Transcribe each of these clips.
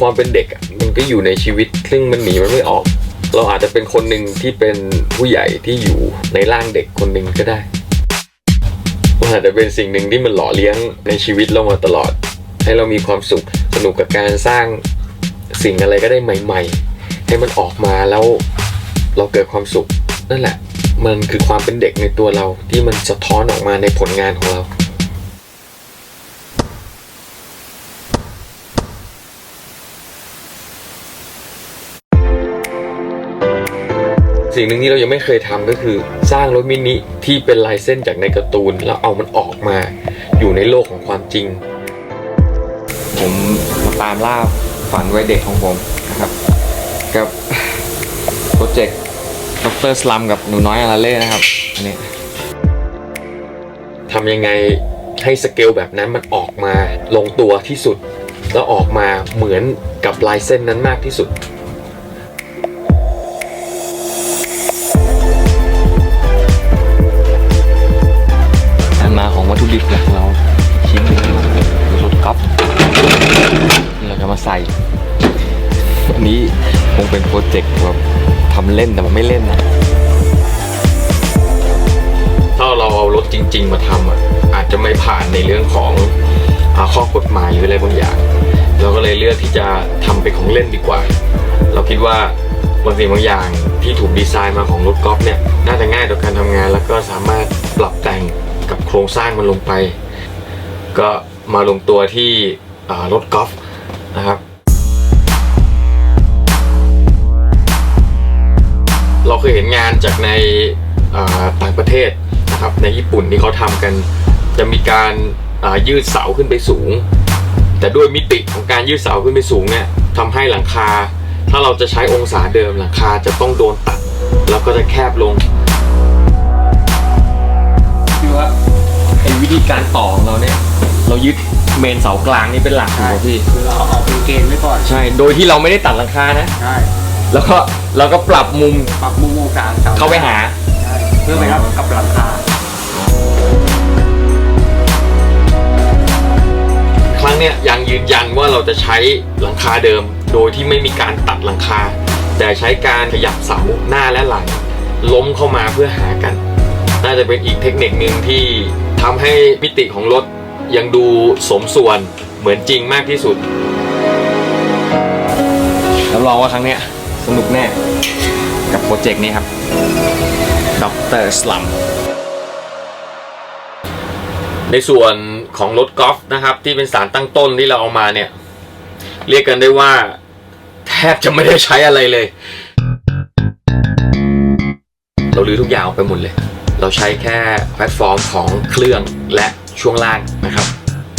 ความเป็นเด็กอะมันก็อยู่ในชีวิตซึ่งมันหนีมันไม่ออก เราอาจจะเป็นคนหนึ่งที่เป็นผู้ใหญ่ที่อยู่ในร่างเด็กคนหนึ่งก็ได้มันอาจจะเป็นสิ่งหนึ่งที่มันหล่อเลี้ยงในชีวิตเรามาตลอด ให้เรามีความสุขสนุกกับการสร้างสิ่งอะไรก็ได้ใหม่ ๆ ให้มันออกมาแล้วเราเกิดความสุขนั่นแหละ มันคือความเป็นเด็กในตัวเราที่มันสะท้อนออกมาในผลงานของเรา สิ่งหนึ่งที่เรายังไม่เคยทำก็คือ สร้างรถมินิที่เป็นลายเส้นจากในการ์ตูน แล้วเอามันออกมาอยู่ในโลกของความจริง ผมมาตามล่าฝันวัยเด็กของผมนะครับกับโปรเจกต์ดรสลัมกับหนูน้อยอาราเล่นะครับอันนี้ทำยังไงให้สเกลแบบนั้นมันออกมาลงตัวที่สุด แล้วออกมาเหมือนกับลายเส้นนั้นมากที่สุด ส่อันนี้คงเป็นโปรเจกต์แบบทำเล่นแต่มันไม่เล่นนะ ถ้าเราเอารถจริง ๆ มาทำอะอาจจะไม่ผ่านในเรื่องของอข้อกฎหมายหรืออะไรบางอย่าง เราก็เลยเลือกที่จะทำเป็นของเล่นดีกว่า เราคิดว่าบางสิ่งบางอย่างที่ถูกดีไซน์มาของรถกอล์ฟเนี่ยน่าจะง่ายต่อการทำงาน แล้วก็สามารถปรับแต่งกับโครงสร้างมันลงไป ก็มาลงตัวที่รถกอล์ฟ นะครับ เราเคยเห็นงานจากในต่างประเทศนะครับในญี่ปุ่นที่เขาทำกัน จะมีการยืดเสาขึ้นไปสูง แต่ด้วยมิติของการยืดเสาขึ้นไปสูงเนี่ยทำให้หลังคา ถ้าเราจะใช้องศาเดิมหลังคาจะต้องโดนตัด แล้วก็จะแคบลงคือว่าไอ้วิธีการต่อของเราเนี่ย เรายึดเมนเสากลางนี่เป็นหลักถูกไหมพี่คือเราเอาเป็นเกณฑ์ไว้ก่อนใช่ โดยที่เราไม่ได้ตัดหลังคานะ ใช่แล้วก็เราก็ปรับมุมปรับมุมโอกาสเข้าไปหาใช่เพื่อไปรับกับหลังคาครั้งเนี้ยยังยืนยันว่าเราจะใช้หลังคาเดิม โดยที่ไม่มีการตัดหลังคา แต่ใช้การขยับเสาหน้าและหลังล้มเข้ามาเพื่อหากัน น่าจะเป็นอีกเทคนิคหนึ่งที่ทำให้มิติของรถ ยังดูสมส่วนเหมือนจริงมากที่สุดรับรองว่าครั้งเนี้ยสนุกแน่ กับโปรเจกต์นี้ครับด็อกเตอร์สลัมในส่วนของรถกอล์ฟนะครับ ที่เป็นสารตั้งต้นที่เราเอามาเนี่ย เรียกกันได้ว่า แทบจะไม่ได้ใช้อะไรเลย เราลื้อทุกอย่างออกไปหมดเลย เราใช้แค่แพลตฟอร์มของเครื่องและ ช่วงล่างนะครับ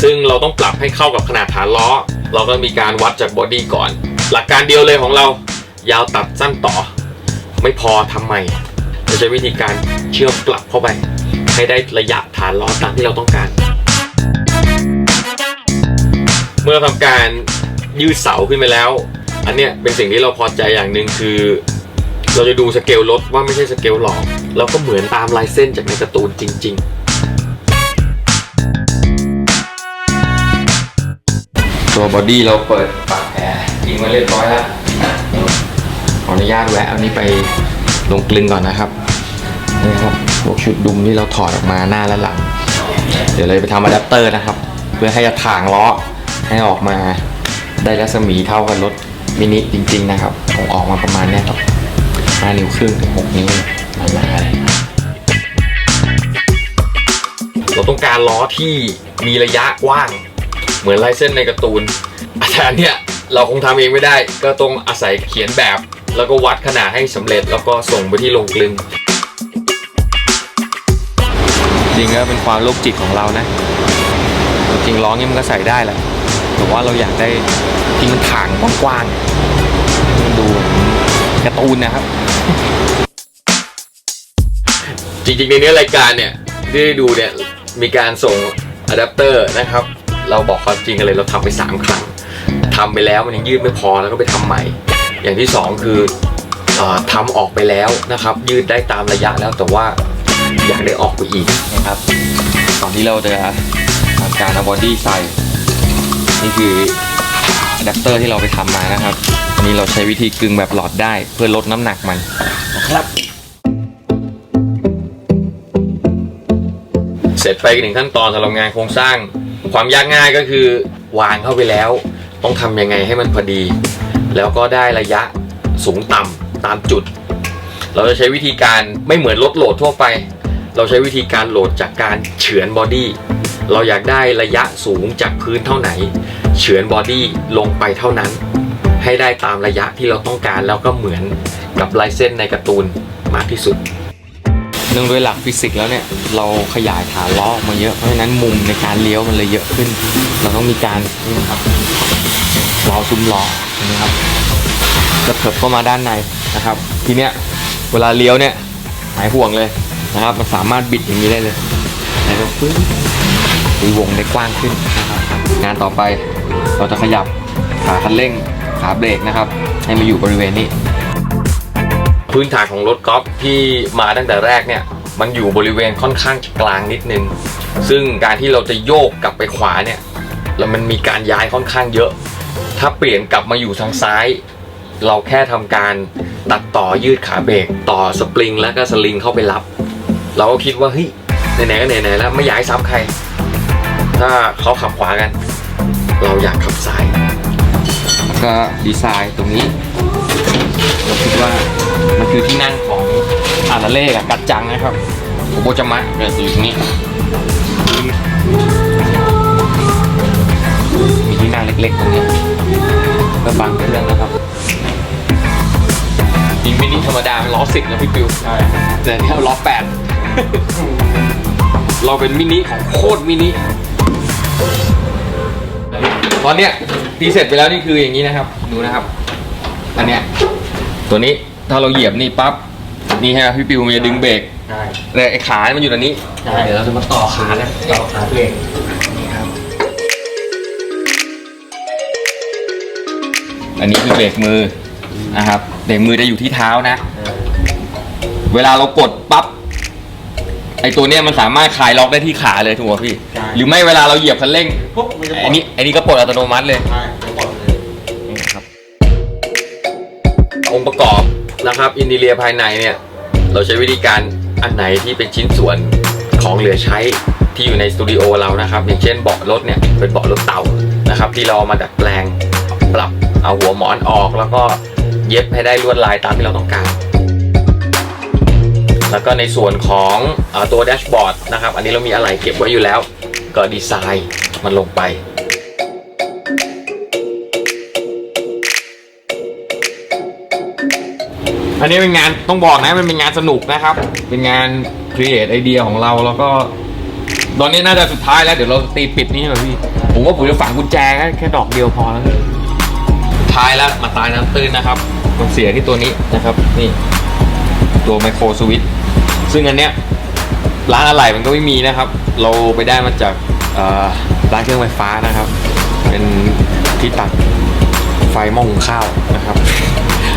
ซึ่งเราต้องปรับให้เข้ากับขนาดฐานล้อ เราก็มีการวัดจากบอดี้ก่อน หลักการเดียวเลยของเรา ยาวตัดสั้นต่อ ไม่พอทำใหม่เราใช้วิธีการเชื่อมกลับเข้าไป ให้ได้ระยะฐานล้อตามที่เราต้องการ เมื่อทำการยืดเสาขึ้นไปแล้ว อันเนี้ยเป็นสิ่งที่เราพอใจอย่างหนึ่งคือ เราจะดูสเกลรถว่าไม่ใช่สเกลหลอกเราก็เหมือนตามลายเส้นจากในการ์ตูนจริง ๆ ตัวบอดี้เราเปิดปากแผลทิ้งไว้เรียบร้อยแล้วขออนุญาตแวะเอานี้ไปลงกลึงก่อนนะครับนี่ครับพวกชุดดุมที่เราถอดออกมาหน้าและหลัง เดี๋ยวเลยไปทำอะแดปเตอร์นะครับ เพื่อให้จะถ่างล้อให้ออกมาได้รัศมีเท่ากับรถมินิจริง ๆ นะครับคงออกมาประมาณนี้ครับ5นิ้วครึ่งถึง6นิ้วมาหนาเลยเราต้องการล้อที่มีระยะกว้าง เหมือนลายเส้นในการ์ตูนแต่อันเนี้ยเราคงทำเองไม่ได้ ก็ต้องอาศัยเขียนแบบ แล้วก็วัดขนาดให้สำเร็จแล้วก็ส่งไปที่โรงกลึง จริงก็เป็นความโรคจิตของเรานะ จริงๆร้องนี่มันก็ใส่ได้แหละแต่ว่าเราอยากได้ที่มันถางกว้างๆให้มันดูเหมือนการ์ตูนนะครับ จริงๆในเนื้อรายการเนี่ยที่ได้ดูเนี่ยมีการส่งอะแดปเตอร์นะครับ เราบอกความจริงกันเลยเราทำไป3ครั้งทำไปแล้วมันยังยืดไม่พอแล้วก็ไปทำใหม่ อย่างที่2คือเออทำออกไปแล้วนะครับ ยืดได้ตามระยะแล้วแต่ว่าอยากได้ออกไปอีกนะครับก่อนที่เราจะทำการเอาบอดี้ใส่นี่คืออะแดปเตอร์ที่เราไปทำมานะครับอันนี้เราใช้วิธีกึงแบบหลอดได้เพื่อลดน้ำหนักมันนะครับเสร็จไปอีกหนึ่งขั้นตอนสำหรับงานโครงสร้าง ความยากง่ายก็คือวางเข้าไปแล้ว ต้องทำยังไงให้มันพอดี แล้วก็ได้ระยะสูงต่ำตามจุด เราจะใช้วิธีการไม่เหมือนรถโหลดทั่วไป เราใช้วิธีการโหลดจากการเฉือนบอดี้เราอยากได้ระยะสูงจากพื้นเท่าไหน เฉือนบอดี้ลงไปเท่านั้น ให้ได้ตามระยะที่เราต้องการแล้วก็เหมือนกับลายเส้นในการ์ตูนมากที่สุด เนื่องด้วยหลักฟิสิกส์แล้วเนี่ยเราขยายฐานล้อออกมาเยอะเพราะฉะนั้นมุมในการเลี้ยวมันเลยเยอะขึ้น เราต้องมีการนี่นะครับล้อซุ้มล้อนะครับกระเถิบเข้ามาด้านในนะครับ ทีเนี้ยเวลาเลี้ยวเนี่ยหายห่วงเลยนะครับ มันสามารถบิดอย่างนี้ได้เลยแล้วก็ปึ้งตีวงได้กว้างขึ้นนะครับงานต่อไปเราจะขยับขาคันเร่งขาเบรกนะครับ ให้มาอยู่บริเวณนี้ พื้นฐานของรถกอล์ฟที่มาตั้งแต่แรกเนี่ย มันอยู่บริเวณค่อนข้างกลางนิดนึง ซึ่งการที่เราจะโยกกลับไปขวาเนี่ย แล้วมันมีการย้ายค่อนข้างเยอะ ถ้าเปลี่ยนกลับมาอยู่ทางซ้าย เราแค่ทำการตัดต่อยืดขาเบรกต่อสปริงแล้วก็สลิงเข้าไปรับ เราก็คิดว่าเฮ้ยไหนๆก็ไหนๆแล้วไม่อยากให้ซ้ำใคร ถ้าเขาขับขวากัน เราอยากขับซ้าย ก็ดีไซน์ตรงนี้ เราคิดว่า มันคือที่นั่งของอาราเล่กับกัดจังนะครับโอโบจามะเกิดอยู่ตรงนี้มีที่นั่งเล็กๆตรงนี้เพื่อบังเครื่องนะครับจริงมินิธรรมดาล้อสิบนะพี่ปิวแต่เนี่ยล้อแปดเราเป็นมินิของโคตรมินิตอนเนี้ยตีเสร็จไปแล้วนี่คืออย่างนี้นะครับ ดูนะครับ อันเนี้ยตัวนี้ ถ้าเราเหยียบนี่ปั๊บนี่ฮะพี่ปิวมันจะดึงเบรกใช่แต่ไอ้ขาเนี่ยมันอยู่ตรงนี้ใช่เดี๋ยวเราจะมาต่อขานะต่อขาเบรกอันนี้คือเบรกมือนะครับเบรกมือจะอยู่ที่เท้านะ เวลาเรากดปั๊บไอ้ตัวเนี้ยมันสามารถคลายล็อกได้ที่ขาเลยถูกไหมพี่ใช่หรือไม่เวลาเราเหยียบคันเร่งปุ๊บมันจะปลไอ้ดนี้ไอ้นี้ก็ปลดอัตโนมัติเลย ใช่ นะครับ อินทีเรียภายในเนี่ย เราใช้วิธีการอันไหนที่เป็นชิ้นส่วนของเหลือใช้ที่อยู่ในสตูดิโอเรานะครับ อย่างเช่นเบาะรถเนี่ยเป็นเบาะรถเต่านะครับ ที่เราเอามาดัดแปลงปรับเอาหัวหมอนออก แล้วก็เย็บให้ได้ลวดลายตามที่เราต้องการ แล้วก็ในส่วนของออตัวแดชบอร์ดนะครับ อันนี้เรามีอะไรเก็บไว้อยู่แล้ว ก็ดีไซน์มันลงไป อันนี้เป็นงานต้องบอกนะมันเป็นงานสนุกนะครับ เป็นงานครีเอทไอเดียของเราแล้วก็ ตอนนี้น่าจะสุดท้ายแล้วเดี๋ยวเราตีปิดนี่แบบพี่ ผมว่าผมจะฝังกุญแจแค่แค่ดอกเดียวพอแล้วท้ายแล้วมาตายน้ำตื้นนะครับมันเสียที่ตัวนี้นะครับ นี่ ตัวไมโครสวิตซึ่งอันเนี้ยร้านอะไหล่มันก็ไม่มีนะครับ เราไปได้มาจากร้านเครื่องไฟฟ้านะครับ เป็นที่ตัดไฟหม้อหุงข้าวนะครับ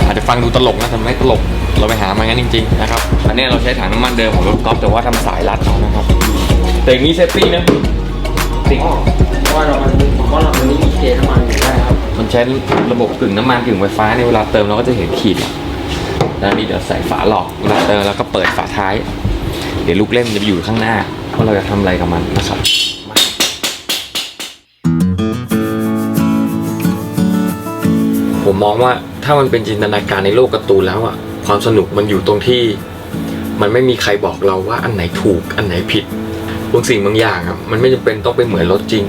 อาจจะฟังดูตลกนะแต่ไม่ตลก เราไปหามางั้นจริงๆนะครับ อันเนี้ยเราใช้ถังน้ำมันเดิมของรถกอล์ฟแต่ว่าทำสายรัดเอานะครับ แต่อย่างนี้เซฟตี้นะติดเพราะว่าเรามันผมว่าเรามันไม่มีเกณฑ์น้ำมันอยู่ได้ครับมันใช้ระบบกึ่งน้ำมันกึ่งไฟฟ้าในยเวลาเติมเราก็จะเห็นขีดแล้วนี่เดี๋ยวใส่ฝาหลอกเวลาเติมแล้วก็เปิดฝาท้าย เดี๋ยวลูกเล่นมันจะไปอยู่ข้างหน้าว่าเราจะทำอะไรกับมันนะครับ ผมมองว่าถ้ามันเป็นจินตนาการในโลกการ์ตูนแล้วอะความสนุกมันอยู่ตรงที่ มันไม่มีใครบอกเราว่าอันไหนถูกอันไหนผิดบางสิ่งบางอย่างอะมันไม่จำเป็นต้องเป็นเหมือนรถจริง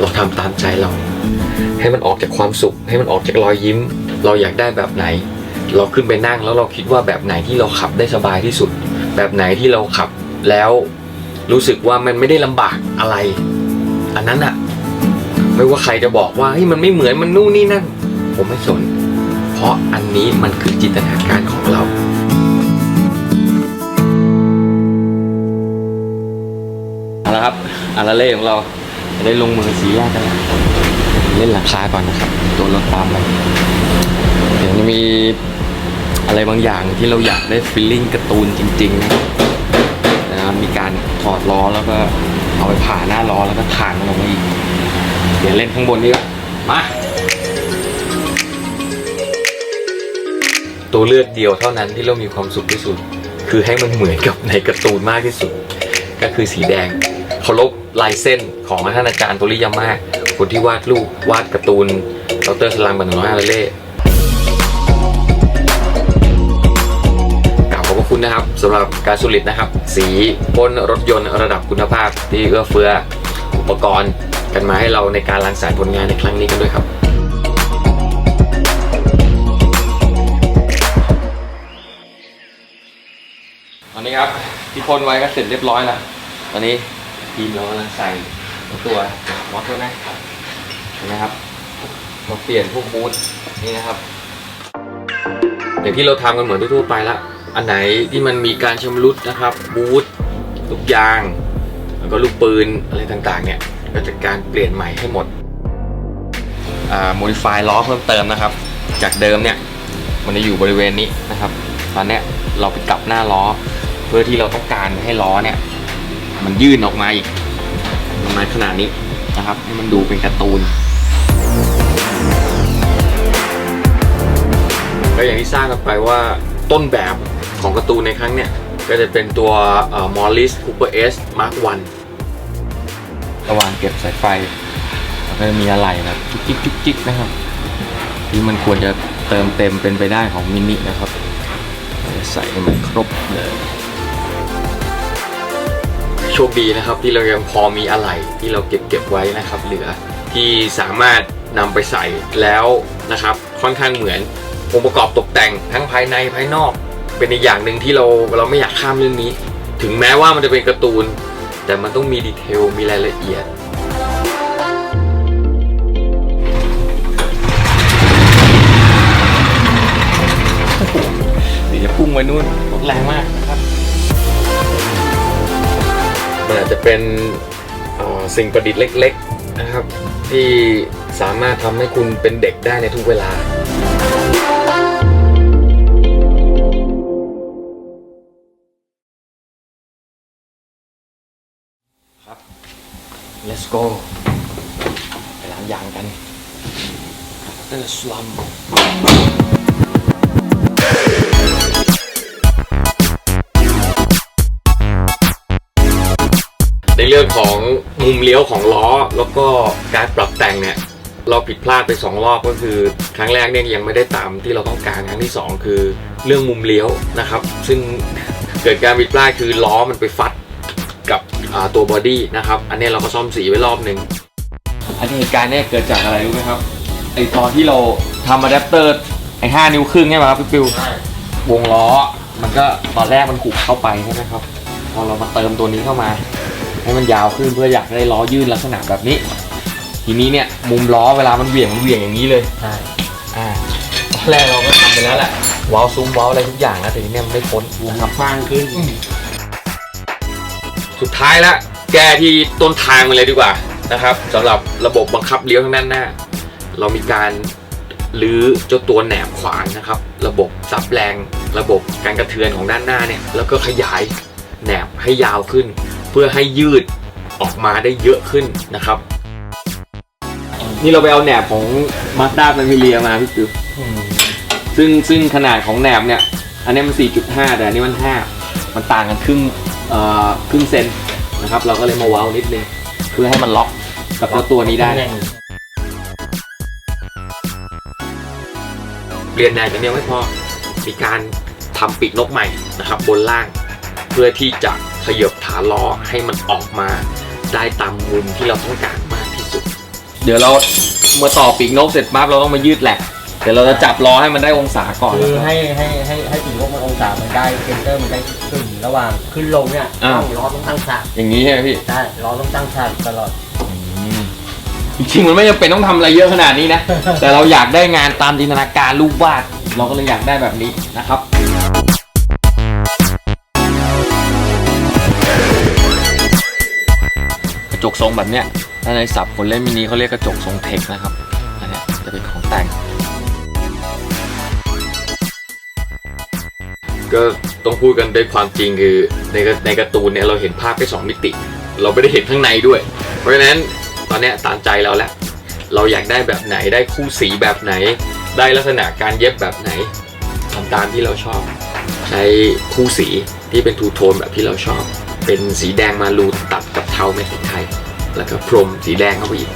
เราทำตามใจเรา ให้มันออกจากความสุข ให้มันออกจากรอยยิ้ม เราอยากได้แบบไหน เราขึ้นไปนั่งแล้วเราคิดว่าแบบไหนที่เราขับได้สบายที่สุด แบบไหนที่เราขับแล้วรู้สึกว่ามันไม่ได้ลำบากอะไร อันนั้นอะไม่ว่าใครจะบอกว่าเฮ้ยมันไม่เหมือนมันนู่นนี่นั่น ผมไม่สน เพราะอันนี้มันคือจินตนาการของเราเอาละครับอาราเล่ของเราจะได้ลงมือสีแยกกันแล้วเล่นหลังคาก่อนนะครับตัวรถปั๊มไปเดี๋ยวจะมีอะไรบางอย่างที่เราอยากได้ฟีลลิ่งการ์ตูนจริง ๆ นะนะครับมีการถอดล้อแล้วก็เอาไปผ่าหน้าล้อแล้วก็ทางลงมาอีก เดี๋ยวเล่นข้างบนนี้ก่อนมา ตัวเลือกเดียวเท่านั้นที่เรามีความสุขที่สุด คือให้มันเหมือนกับในการ์ตูนมากที่สุด ก็คือสีแดงเคารพลายเส้นของท่านอาจารย์โตริยาม่าคนที่วาดรูปวาดการ์ตูนดรสลังบันโนฮาเล่กล่าวขอบพระคุณนะครับสำหรับการสุริตนะครับ สีพ่นรถยนต์ระดับคุณภาพที่เอื้อเฟื้ออุปกรณ์กันมาให้เราในการรังสรรค์ผลงานในครั้งนี้กันด้วยครับ นนี้ครับที่พ่นไว้ก็เสร็จเรียบร้อยแล้วตอนนี้ทีมเรากำลังใส่ตัวมอสตัวนะเห็นไหมครับเราเปลี่ยนพวกบูทนี่นะครับ อย่างที่เราทำกันเหมือนทั่วไปละอันไหนที่มันมีการชำรุดนะครับบูทลูกยาง แล้วก็ลูกปืนอะไรต่างๆ เนี่ยก็จะการเปลี่ยนใหม่ให้หมดอ่า modify ล้อเพิ่มเติมนะครับ จากเดิมเนี่ยมันจะอยู่บริเวณนี้นะครับ ตอนนี้เราไปกลับหน้าล้อ เพื่อที่เราต้องการให้ล้อเนี่ย มันยื่นออกมาอีกประมาณขนาดนี้นะครับ ให้มันดูเป็นการ์ตูนก็อย่างที่ทราบกันไปว่าต้นแบบของการ์ตูนในครั้งเนี้ยก็จะเป็นตัวมอลลิสคูเปอร์เอสมาร์ควันระหว่างเก็บสายไฟแล้วก็จะมีอะไรแบบจุกจิกจุกจิกนะครับ ที่มันควรจะเติมเต็มเป็นไปได้ของมินินะครับ ใส่ให้มันครบเลย คดีนะครับ ที่เรายังพอมีอะไรที่เราเก็บเก็บไว้นะครับ เหลือที่สามารถนำไปใส่แล้วนะครับ ค่อนข้างเหมือนองค์ประกอบตกแต่งทั้งภายในภายนอก เป็นอีกอย่างหนึ่งที่เราเราไม่อยากข้ามเรื่องนี้ ถึงแม้ว่ามันจะเป็นการ์ตูน แต่มันต้องมีดีเทลมีรายละเอียดเดี๋ยวจะพุ่งไปนู่นแรงมาก มันอาจจะเป็นสิ่งประดิษฐ์เล็ก ๆนะครับ ที่สามารถทำให้คุณเป็นเด็กได้ในทุกเวลาครับ let's go ไปล้างยางกันเอ ในเรื่องของมุมเลี้ยวของล้อ แล้วก็การปรับแต่งเนี่ยเราผิดพลาดไปสองรอบก็คือ ครั้งแรกเนี่ยยังไม่ได้ตามที่เราต้องการครั้งที่สองคือเรื่องมุมเลี้ยวนะครับ ซึ่งเกิดการผิดพลาดคือล้อมันไปฟัดกับอ่าตัวบอดี้นะครับ อันนี้เราก็ซ่อมสีไว้รอบหนึ่งอันนี้เหตุการณ์เนี่ยเกิดจากอะไรรู้ไหมครับไอตอนที่เราทำอะแดปเตอร์ไอห้านิ้วครึ่งใช่ไหมครับพี่ปิวใช่วงล้อ มันก็ตอนแรกมันขุกเข้าไปใช่ไหมครับ พอเรามาเติมตัวนี้เข้ามา ให้มันยาวขึ้นเพื่ออยากได้ล้อยื่นลักษณะแบบนี้ ทีนี้เนี่ยมุมล้อเวลามันเหวี่ยงมันเหวี่ยงอย่างนี้เลยใช่อ่าตอนแรกเราก็ทำไปแล้วแหละวาล์วซุ้มวาล์วอะไรทุกอย่างนะแต่ทีเนี้ยมันไม่พ้นวงกว้างขึ้น สุดท้ายละแก้ที่ต้นทางมันเลยดีกว่านะครับสำหรับระบบบังคับเลี้ยวทางด้านหน้า เรามีการรื้อเจ้าตัวแหนบขวานนะครับ ระบบซับแรง ระบบการกระเทือนของด้านหน้าเนี่ย แล้วก็ขยายแหนบให้ยาวขึ้น เพื่อให้ยืดออกมาได้เยอะขึ้นนะครับ นี่เราไปเอาแหนบของมาสด้าเป็นพิเลียมาพี่ปิ๊วอืมซึ่งซึ่งขนาดของแหนบเนี่ย อันนี้มัน 4.5 แต่อันนี้มัน 5 มันต่างกันครึ่งเอ่อครึ่งเซนนะครับ เราก็เลยมาเว้านิดนึงเพื่อให้มันล็อกกับเจ้าตัวนี้ได้แน่นเปลี่ยนแหนบอย่างเดียวไม่พอมีการทำปีกนกใหม่นะครับ บนล่างเพื่อที่จะขยบ ฐานล้อให้มันออกมาได้ตามมุมที่เราต้องการมากที่สุด เดี๋ยวเราเมื่อต่อปีกนกเสร็จปั๊บเราต้องมายืดแหลกเดี๋ยวเราจะจับล้อให้มันได้องศาก่อนคือแล้วก็ให้ให้ให้ให้ปีกนกมันองศามันได้เซนเตอร์มันได้ขึ้นระหว่างขึ้นลงเนี่ยอ่าต้องล้อต้องตั้งฉากอย่างนี้ใช่ไหมพี่ใช่ล้อต้องตั้งฉากตลอดจริงๆมันไม่จำเป็นต้องทำอะไรเยอะขนาดนี้นะ แต่เราอยากได้งานตามจินตนาการรูปวาด เราก็เลยอยากได้แบบนี้นะครับ ระจกทรงแบบเนี้ยถ้าในศัพท์คนเล่นมินิเขาเรียกกระจกทรงเทคนะครับอันนี้จะเป็นของแต่ง ก็ต้องพูดกันด้วยความจริงคือในในการ์ตูนเนี่ยเราเห็นภาพแค่สองมิติ เราไม่ได้เห็นข้างในด้วย เพราะฉะนั้นตอนเนี้ยตามใจเราแล้ว เราอยากได้แบบไหนได้คู่สีแบบไหน ได้ลักษณะการเย็บแบบไหนทำตามที่เราชอบ ใช้คู่สีที่เป็นทูโทนแบบที่เราชอบ เป็นสีแดงมารูนตัดกับเทาเม็ดพริกไทย แล้วก็พรมสีแดงเข้าไปอีก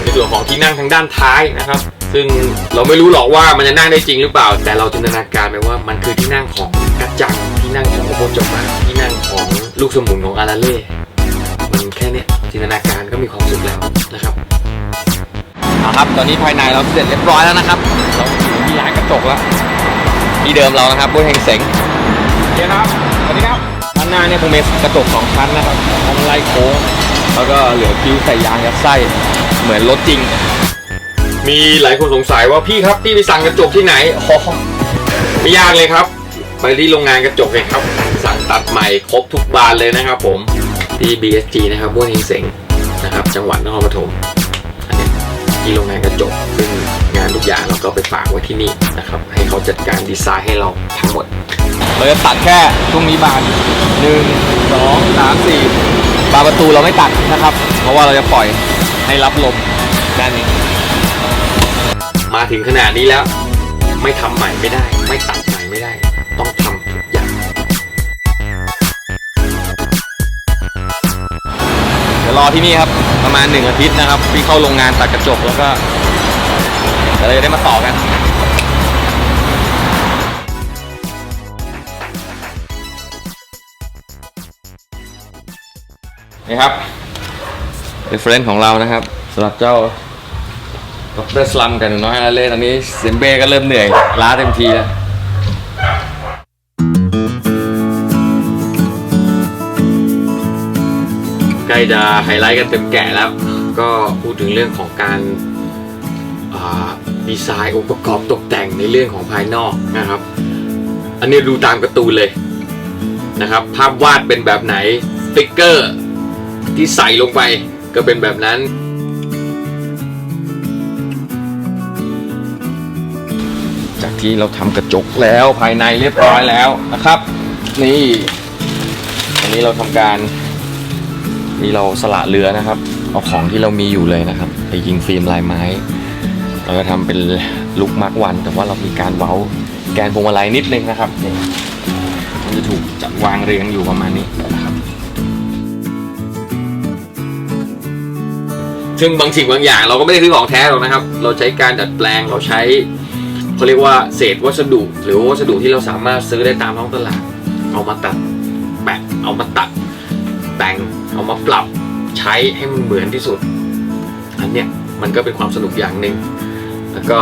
ในส่วนของที่นั่งทางด้านท้ายนะครับ ซึ่งเราไม่รู้หรอกว่ามันจะนั่งได้จริงหรือเปล่า แต่เราจินตนาการไปว่ามันคือที่นั่งของกัจจังที่นั่งของโบจมาที่นั่งของลูกสมุนของอาราเล่มันแค่เนี้ยจินตนาการก็มีความสุขแล้วนะครับเอาครับตอนนี้ภายในเราเสร็จเรียบร้อยแล้วนะครับ เราอยู่ที่ร้านกระจกแล้วที่เดิมเรานะครับบุ้ยเฮงเสงโอเคครับสวัสดีครับด้าน หน้าเนี่ยคงเป็นกระจกสองชั้นนะครับห้งไล่โค้งแล้วก็เหลือคิ้วใส่ยางยัดไส้เหมือนรถจริง มีหลายคนสงสัยว่าพี่ครับพี่ไปสั่งกระจกที่ไหนอ๋อไม่ยากเลยครับ ไปที่โรงงานกระจกเลยครับ สั่งตัดใหม่ครบทุกบานเลยนะครับ ผมที่ BSG นะครับบ้วนเฮงเสงนะครับ จังหวัดนครปฐมอันนี้ที่โรงงานกระจกซึ่งงานทุกอย่างเราก็ไปฝากไว้ที่นี่นะครับ ให้เขาจัดการดีไซน์ให้เราทั้งหมด เราจะตัดแค่ช่วงนี้บานหนึ่งสองสามสี่บานประตูเราไม่ตัดนะครับ เพราะว่าเราจะปล่อยให้รับลมด้านนี้ มาถึงขนาดนี้แล้ว ไม่ทำใหม่ไม่ได้ ไม่ตัดใหม่ไม่ได้ ต้องทำทุกอย่าง เดี๋ยวรอที่นี่ครับ ประมาณหนึ่งอาทิตย์นะครับพี่เข้าโรงงานตัดกระจกแล้วก็เดี๋ยวเราจะได้มาต่อกัน นี่ครับ reference ของเรานะครับสำหรับเจ้าดรสลัมกับหนูน้อยอาเล่ตอนนี้เซมเบ้ก็เริ่มเหนื่อย ล้าเต็มทีแล้วใกล้จะไฮไลท์กันเต็มแก่แล้ว ก็พูดถึงเรื่องของการอ่าดีไซน์องค์ประกอบตกแต่งในเรื่องของภายนอกนะครับ อันนี้ดูตามการ์ตูนเลยนะครับ ภาพวาดเป็นแบบไหนสติ๊กเกอร์ ที่ใส่ลงไปก็เป็นแบบนั้น จากที่เราทำกระจกแล้วภายในเรียบร้อยแล้วนะครับ นี่อันนี้เราทำการนี่เราสละเรือนะครับ เอาของที่เรามีอยู่เลยนะครับ ไปยิงฟิล์มลายไม้เราจะทำเป็นลุกมาร์กวัน แต่ว่าเรามีการเว้าแกนพวงมาลัยนิดนึงนะครับนี่มันจะถูกจัดวางเรียงอยู่ประมาณนี้นะครับ ซึ่งบางสิ่งบางอย่างเราก็ไม่ได้ซื้อของแท้หรอกนะครับ เราใช้การดัดแปลงเราใช้เขาเรียกว่าเศษวัสดุ หรือวัสดุที่เราสามารถซื้อได้ตามท้องตลาด เอามาตัดแปะเอามาตัดแต่งเอามาปรับใช้ให้มันเหมือนที่สุด อันเนี้ยมันก็เป็นความสนุกอย่างหนึ่งแล้วก็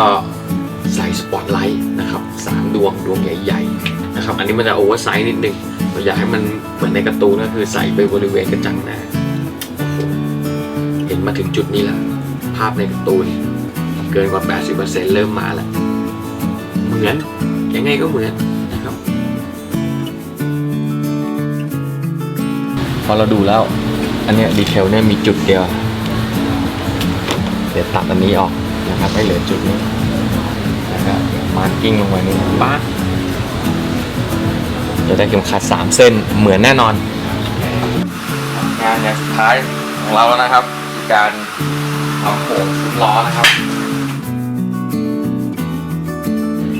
ใส่สปอตไลท์นะครับสามดวงดวงใหญ่ๆนะครับอันนี้มันจะโอเวอร์ไซส์นิดนึงเราอยากให้มันเหมือนในกร์ตูนก็คือใส่ไปบริเวณกระจังหน้า มาถึงจุดนี้แล้ว ภาพในการ์ตูนเกินกว่า 80%เริ่มมาแล้ว เหมือน ยังไงก็เหมือนนะครับ พอเราดูแล้ว อันเนี้ยดีเทลเนี่ยมีจุดเดียว เดี๋ยวตัดอันนี้ออกนะครับให้เหลือจุดนี้แล้วก็มาร์กิ้งลงไปนี่ป้าดจะได้เข็มขัด 3 เส้นเหมือนแน่นอน งานอย่างสุดท้ายของเราแล้วนะครับคือ การทำโป่งซุ้มล้อนะครับ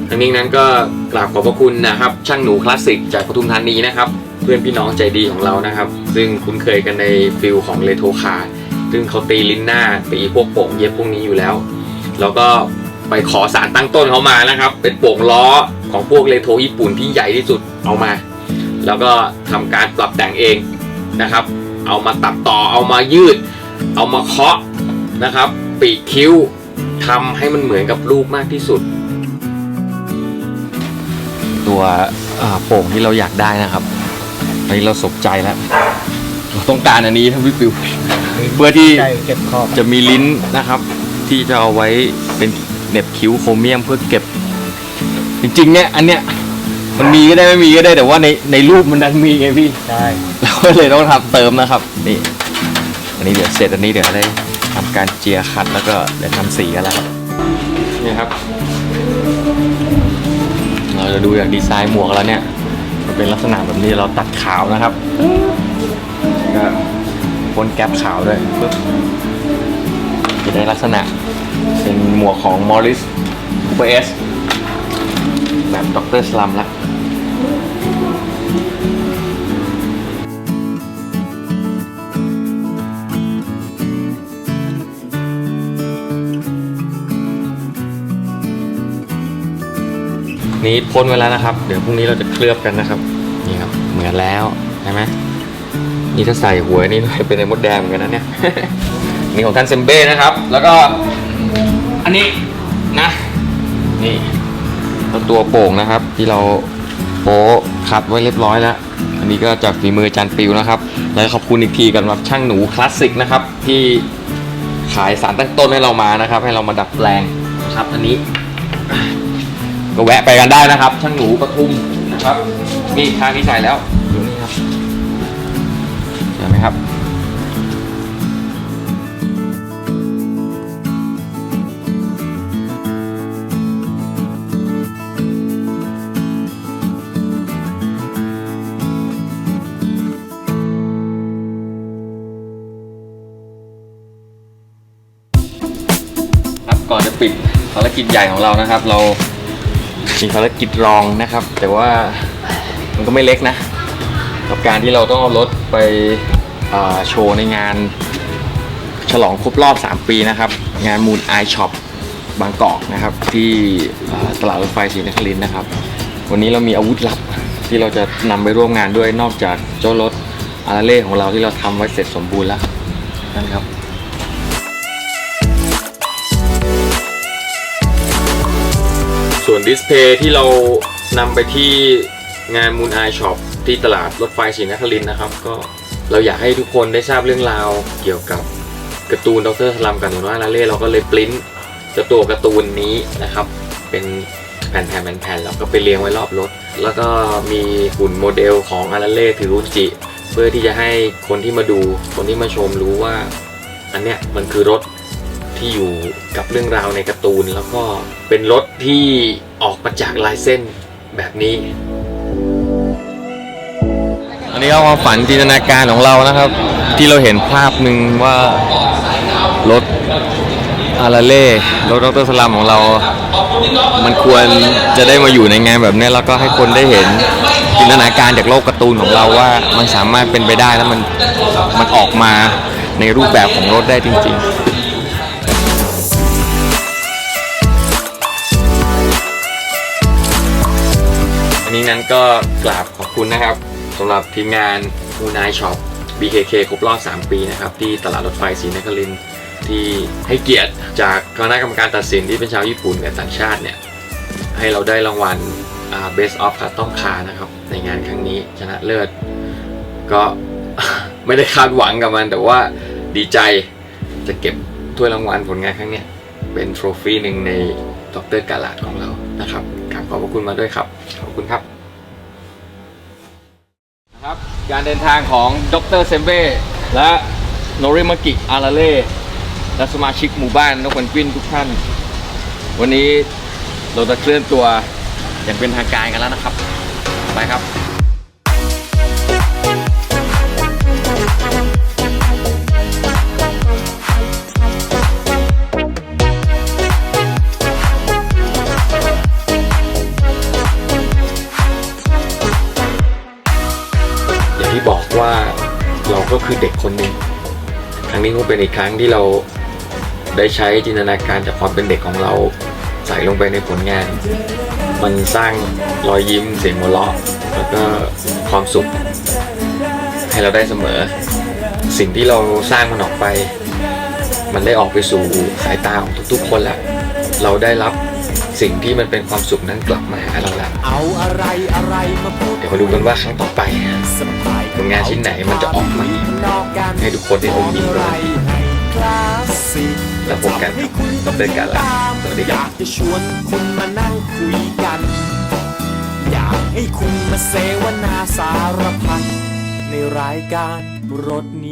ทั้งนี้นั้นก็กราบขอบพระคุณนะครับ ช่างหนูคลาสสิกจากปทุมธานีนะครับ เพื่อนพี่น้องใจดีของเรานะครับ ซึ่งคุ้นเคยกันในฟิลของเลโทคาร์ซึ่งเขาตีลิ้นหน้าตีพวกโป่งเย็บพวกนี้อยู่แล้ว แล้วก็ไปขอสารตั้งต้นเขามานะครับ เป็นโป่งล้อของพวกเลโทญี่ปุ่นที่ใหญ่ที่สุดเอามา แล้วก็ทำการปรับแต่งเองนะครับ เอามาตัดต่อเอามายืด เอามาเคาะนะครับ ปีกคิ้วทำให้มันเหมือนกับรูปมากที่สุด ตัวอ่าโป่งที่เราอยากได้นะครับตอนนี้เราสนใจแล้ว เราต้องการอันนี้ครับพี่ปิว เพื่อที่ใช่เก็บขอบจะมีลิ้นนะครับ ที่จะเอาไว้เป็นเหน็บคิ้วโครเมียมเพื่อเก็บ จริงๆเนี่ยอันเนี้ยมันมีก็ได้ไม่มีก็ได้แต่ว่าในในรูปมันดันมีไงพี่ใช่เราก็เลยต้องทำเติมนะครับ นี่ อันนี้เดี๋ยวเสร็จอันนี้เดี๋ยวได้ทำการเจียร์คัดแล้วก็เดี๋ยวทำสีกันแล้วครับนี่ครับ เราจะดูจากดีไซน์หมวกแล้วเนี่ย มันเป็นลักษณะแบบนี้เราตัดขาวนะครับก็พ่นแก๊ปขาวด้วยปึ๊บจะได้ลักษณะเป็นหมวกของ Morris Cooper S แบบด็อกเตอร์สลัมละ นี่พ่นไว้แล้วนะครับ เดี๋ยวพรุ่งนี้เราจะเคลือบกันนะครับ นี่ครับ เหมือนแล้วใช่ไหมนี่ถ้าใส่หัวนี่เป็นในมดแดงเหมือนกันนะเนี่ยนี่ของท่านเซมเบ้นะครับ แล้วก็อันนี้นะ นี่แล้วตัวโป่งนะครับ ที่เราโป๊คัดไว้เรียบร้อยแล้ว อันนี้ก็จากฝีมือจานปิวนะครับ แล้วขอบคุณอีกทีกันรับช่างหนูคลาสสิกนะครับ ที่ขายสารตั้งต้นให้เรามานะครับ ให้เรามาดัดแปลงนะครับ อันนี้ ก็แวะไปกันได้นะครับ ช่างหนูปทุมนะครับนี่ทางที่ใส่แล้วอยู่นี่ครับเห็นไหมครับครับก่อนจะปิดภารกิจใหญ่ของเรานะครับ เรา มีภารกิจรองนะครับ แต่ว่ามันก็ไม่เล็กนะ กับการที่เราต้องเอารถไปโชว์ในงานฉลองครบรอบ 3 ปีนะครับ งานมูลไอช็อปบางกอกนะครับ ที่ตลาดรถไฟศรีนครินนะครับ วันนี้เรามีอาวุธลับที่เราจะนำไปร่วมงานด้วยนอกจากเจ้ารถอาราเล่ของเราที่เราทำไว้เสร็จสมบูรณ์แล้วนั่นครับ ส่วนดิสเพย์ที่เรานำไปที่งานมูนไอช็อปที่ตลาดรถไฟศรีนครินทร์นะครับ ก็เราอยากให้ทุกคนได้ทราบเรื่องราวเกี่ยวกับการ์ตูนดรสลัมกับหนูน้อยลาเล่เราก็เลยปริ้นจ้าตัวการ์ตูนนี้นะครับ เป็นแผ่นๆแผ่นๆแล้วก็ไปเรียงไว้รอบรถ แล้วก็มีหุ่นโมเดลของอาราเล่ถือรุจิ เพื่อที่จะให้คนที่มาดูคนที่มาชมรู้ว่า อันเนี้ยมันคือรถ ที่อยู่กับเรื่องราวในการ์ตูน แล้วก็เป็นรถที่ออกมาจากลายเส้นแบบนี้ อันนี้ก็ความฝันจินตนาการของเรานะครับ ที่เราเห็นภาพหนึ่งว่ารถอาราเล่รถดรสลัมของเรา มันควรจะได้มาอยู่ในงานแบบนี้แล้วก็ให้คนได้เห็นจินตนาการจากโลกการ์ตูนของเราว่ามันสามารถเป็นไปได้แล้วมันมันออกมาในรูปแบบของรถได้จริง ๆ นี้นั้นก็กราบขอบคุณนะครับสำหรับทีมงานฟูนายช็อป BKK ครบรอบ 3 ปีนะครับ ที่ตลาดรถไฟศรีนครินทร์ที่ให้เกียรติจากคณะกรรมการตัดสินที่เป็นชาวญี่ปุ่นกับต่างชาติเนี่ย ให้เราได้รางวัล Best of Custom Car นะครับ ในงานครั้งนี้ชนะเลิศ ก็ไม่ได้คาดหวังกับมัน แต่ว่าดีใจจะเก็บถ้วยรางวัลผลงานครั้งนี้เป็นโทรฟี่หนึ่งในดรกาลาดของเรานะครับกราบขอบพระคุณมาด้วยครับ ขอบคุณครับ การเดินทางของดรเซมเบ้และโนริมากิอาราเล่และสมาชิกหมู่บ้านนกควนกวินทุกท่าน วันนี้เราจะเคลื่อนตัวอย่างเป็นทางการกันแล้วนะครับ ไปครับ เราก็คือเด็กคนหนึ่งครั้งนี้คงเป็นอีกครั้งที่เราได้ใช้จินตนาการจากความเป็นเด็กของเราใส่ลงไปในผลงาน มันสร้างรอยยิ้มเสียงหัวเราะแล้วก็ความสุข ให้เราได้เสมอ สิ่งที่เราสร้างมันออกไป มันได้ออกไปสู่สายตาของทุกๆ คนแล้วเราได้รับสิ่งที่มันเป็นความสุขนั้นกลับมาหาเราแล้วเอาอะไรอะไรมาพูดเดี๋ยวมาดูกันว่าครั้งต่อไปสะพายผ ลงานชิ้นไหนมันจะออกมาให้ทุกคนได้อมยิ้มอะไรให้คลยแล้วพบกันกับดรการละสวัสดีครัยาบกจะชวนคุณมานั่งคุยกัน อยากให้คุณมาเสวนาสารพัดในรายการรถนี้